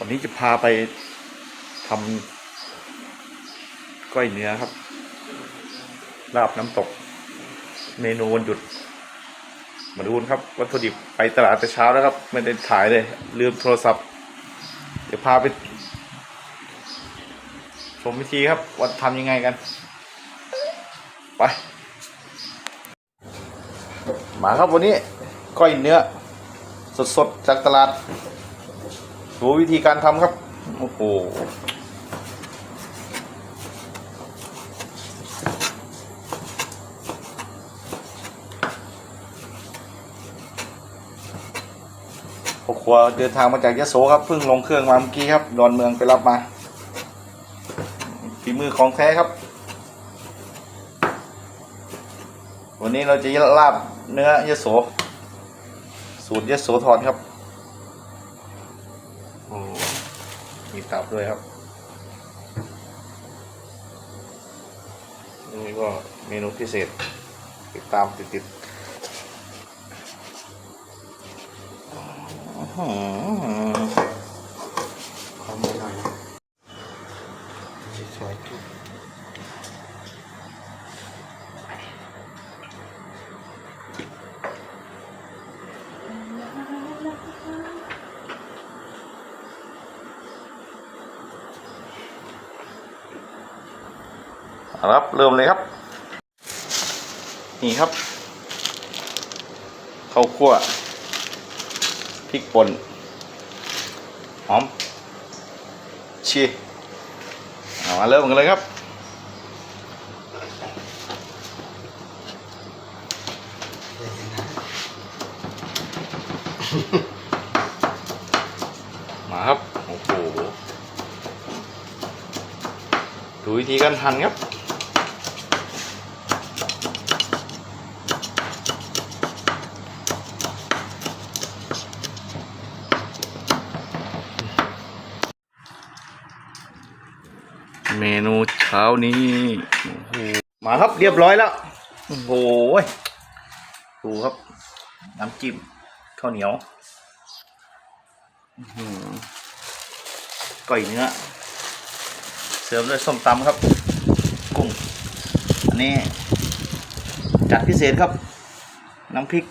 วันนี้จะพาไปทำก้อยเนื้อครับ ลาบน้ำตก เมนูวันหยุด มาดูกันครับ วัตถุดิบไปตลาดแต่เช้าแล้วครับ ไม่ได้ถ่ายเลย ลืมโทรศัพท์ เดี๋ยวพาไป ชมวิธีครับว่าทำยังไงกัน ไป มาครับวันนี้ก้อยเนื้อ สดๆจากตลาด ดูวิธีการทำครับ โอ้โหพ่อครัวเดินทางมาจากยะโสครับเพิ่งลงเครื่องมาเมื่อกี้ครับดอนเมืองไปรับมาฝีมือของแท้ครับ วันนี้เราจะลาบเนื้อยะโส สูตรยะโสธรครับโอ้ มีตับด้วยครับนี่ก็เมนูพิเศษ ติดตามติดติดๆอื้อหือขอมือหน่อยนะสวยจุ๊บ เอาละ ครับเริ่มเลยครับ นี่ครับข้าวคั่วพริกป่นหอมชีเอามาเริ่มกันเลยครับมาครับ โอ้โหดูวิธีการหั่นครับ เมนูเช้านี้มาครับเรียบร้อยแล้วโอ้โหดูครับ น้ำจิ้มข้าวเหนียวก้อยเนื้อ เสริมด้วยส้มตำครับ กุ้ง อันนี้ จัดพิเศษครับ น้ำพริก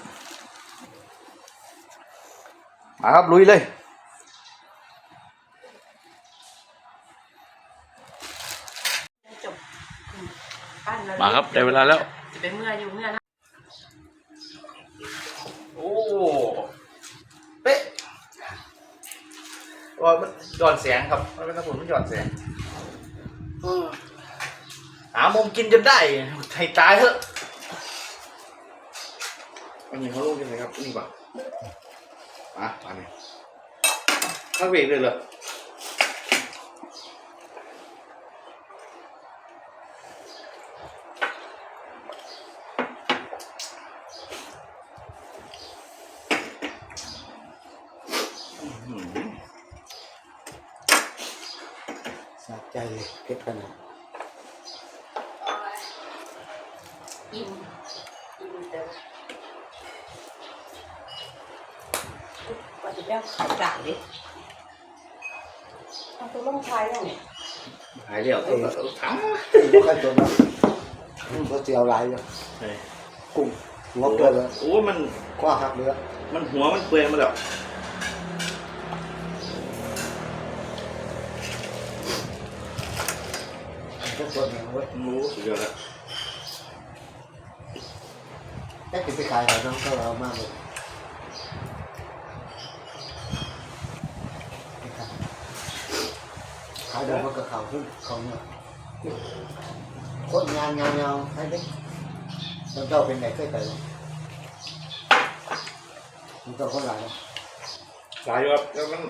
มาครับลุยเลย มาครับได้เวลาแล้ว จะเป็นเมื่ออยู่เมื่อนะโอ้เป๊ะว่ามันหย่อนแสงครับมันเป็นกระสุนมันหย่อนแสงหามุมกินจนได้ให้ตายเถอะอันนี้เขาลงยังไงครับนี่ป่ะอะอันนี้ถ้าเบรกเลยเหรออื้ สะใจเลยเผ็ดขนาดอิ่มอิ่มเด้อว่าจะเรียกขายด่างดิเอาตัวลงท้ายแล้วเนี่ยหายเรียวต้องทั้งไม่ค่อยจนนะก็เจียวลายอยู่กุ้งงบเกินเลยโอ้มันกว้าหักเนื้อมันหัวมันเปลือยมาแล้ว ก็ตัวหนึ่งเว้ยรู้สุดยอดแล้วแค่กินไปขายหาน้องก็เรามากเลยขายดินมันก็เขาขึ้นเขาเนี่ยคนงานงานเงาให้ได้ต้องเจ้าเป็นไหนเคยไปไหมต้องเจ้าคนหลายนหลายครับแล้วมัน